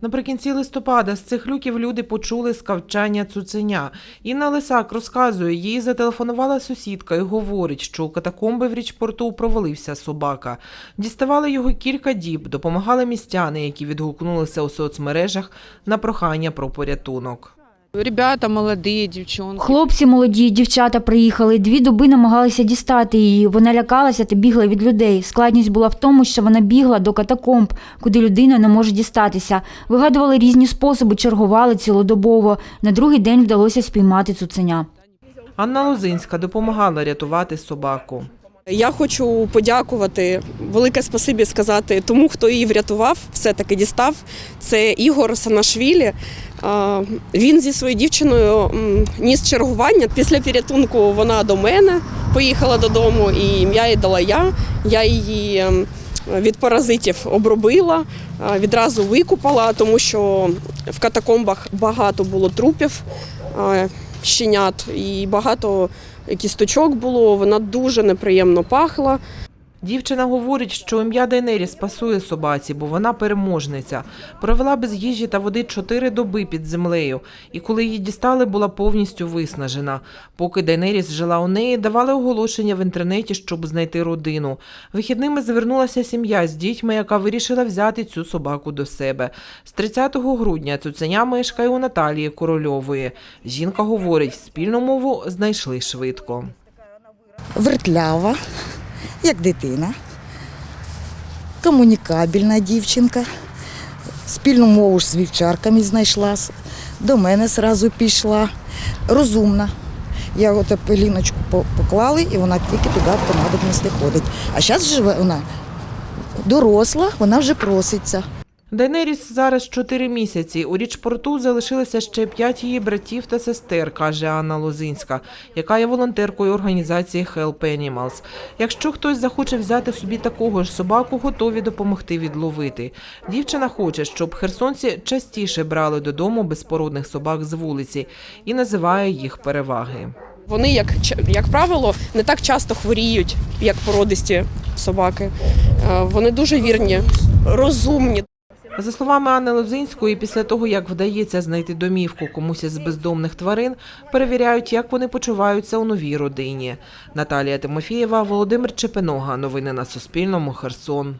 Наприкінці листопада з цих люків люди почули скавчання цуценя. Інна Лисак розказує, їй зателефонувала сусідка і говорить, що у катакомби в річпорту провалився собака. Діставали його кілька діб, допомагали містяни, які відгукнулися у соцмережах на прохання про порятунок. Ребята молодые, девчонки. Хлопці молоді, дівчата приїхали. Дві доби намагалися дістати її. Вона лякалася та бігла від людей. Складність була в тому, що вона бігла до катакомб, куди людина не може дістатися. Вигадували різні способи, чергували цілодобово. На другий день вдалося спіймати цуценя. Анна Лозинська допомагала рятувати собаку. Я хочу подякувати, велике спасибі сказати тому, хто її врятував, все-таки дістав. Це Ігор Санашвілі. Він зі своєю дівчиною ніс чергування. Після порятунку вона до мене поїхала додому, і ім'я їй дала я. Я її від паразитів обробила, відразу викупала, тому що в катакомбах багато було трупів щенят і багато кісточок було. Вона дуже неприємно пахла. Дівчина говорить, що ім'я Дейнеріс пасує собаці, бо вона переможниця. Провела без їжі та води чотири доби під землею, і коли її дістали, була повністю виснажена. Поки Дейнеріс жила у неї, давали оголошення в інтернеті, щоб знайти родину. Вихідними звернулася сім'я з дітьми, яка вирішила взяти цю собаку до себе. З 30 грудня цуценя мешкає у Наталії Корольової. Жінка говорить, спільну мову знайшли швидко. вертлява, як дитина, комунікабельна дівчинка. Спільну мову ж з вівчарками знайшла, до мене зразу пішла, розумна. Я от пеліночку по- поклали, і вона тільки туди по надобності ходить. А зараз живе вона доросла, вона вже проситься. Дейнеріс зараз 4 місяці. У річпорту залишилися ще п'ять її братів та сестер, каже Анна Лозинська, яка є волонтеркою організації Help Animals. Якщо хтось захоче взяти собі такого ж собаку, готові допомогти відловити. Дівчина хоче, щоб херсонці частіше брали додому безпородних собак з вулиці і називає їх переваги. Вони, як, як правило, не так часто хворіють, як породисті собаки. Е, Вони дуже вірні, розумні. За словами Анни Лозинської, після того, як вдається знайти домівку комусь із бездомних тварин, перевіряють, як вони почуваються у новій родині. Наталія Тимофієва, Володимир Чепинога. Новини на Суспільному. Херсон.